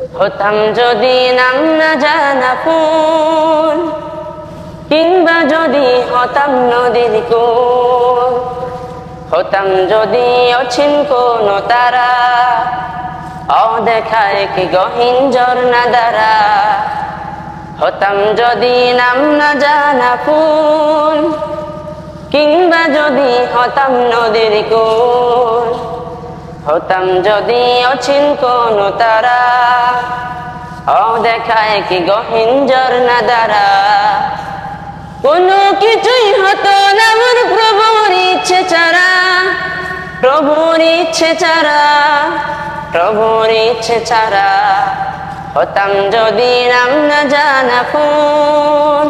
হতাম যদি নাম না জানা ফুল, কিংবা যদি হতাম নদীর কোল। হতাম যদি অছিন কোন তারা, অদেখায় কি গহীন ঝর্ণা দ্বারা। হতাম যদি নাম না জানা ফুল, কিংবা যদি হতাম নদীর কোল। হতাম যদি অছিন কোন তারা। অদেখায় কি গহীন ঝর্ণা দ্বারা। কোনো কিছুই হতো না প্রভুর ইচ্ছে ছাড়া। প্রভুর ইচ্ছে ছাড়া, প্রভুর ইচ্ছে ছাড়া। হতাম যদি নাম না জানা ফুল।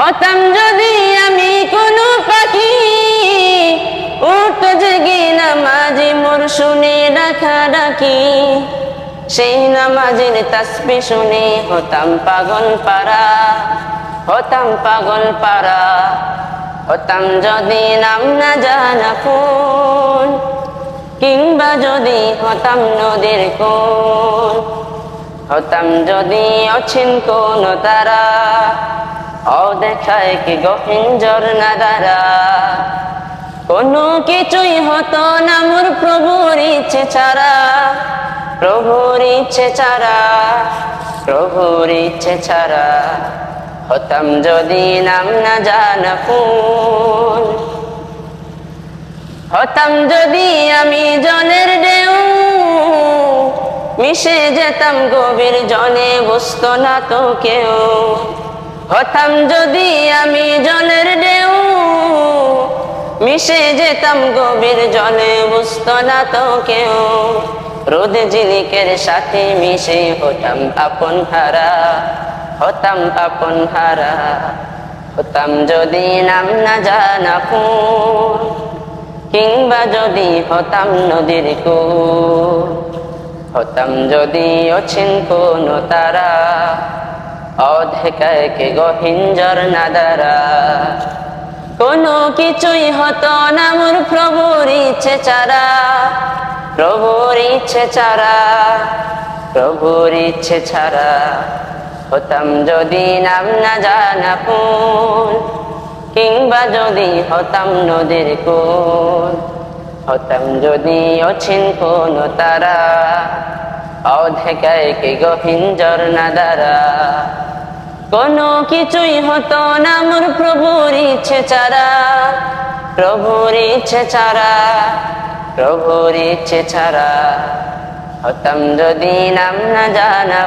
হতাম যদি শুনে ডাকা ডাকি সেই নামাজের তাসবি শুনে, হতাম পাগল পারা হতাম পাগল পারা হতাম যদি নাম না জানা কিংবা যদি হতাম নদীর কোন, হতাম যদি অছিন কোন তারা, অদেখায় কি গহীন ঝর্ণা দ্বারা কোনো কিছুই হতো না মোর প্রভুর ইচ্ছে ছাড়া। প্রভুর ইচ্ছে ছাড়া, প্রভুর ইচ্ছে ছাড়া। হতাম যদি নাম না জানা ফুল। হতাম যদি আমি জলের ঢেউ, মিশে যেতাম গভীর জলে বসত না তো কেউ। হতাম যদি আমি জলের ঢেউ মিশে যেতাম গভীর জলে, বুঝত না তো কেউ। রোদ জিলিকের সাথে মিশে হতাম আপন হারা, হতাম আপন হারা। হতাম যদি নাম না জানা কিংবা যদি হতাম নদীর কুল। হতাম যদি অছিন কোন তারা অধেকায় কে গহীন ঝর্ণা দ্বারা। কোনো কিছুই হতো না মোর প্রভুর ইচ্ছে ছাড়া। প্রভুর ইচ্ছে ছাড়া, প্রভুর ইচ্ছে ছাড়া হতাম যদি নাম না জানা কিংবা যদি হতাম নদীর কোল। হতাম যদি অছিন কোন তারা, অধেকায় কে গহীন ঝর্ণা দ্বারা। কোনো কিছুই হতো না মোর প্রভুর ইচ্ছে ছাড়া। প্রভুর ইচ্ছে ছাড়া, প্রভুর ইচ্ছে ছাড়া হতাম যদি নাম না জানা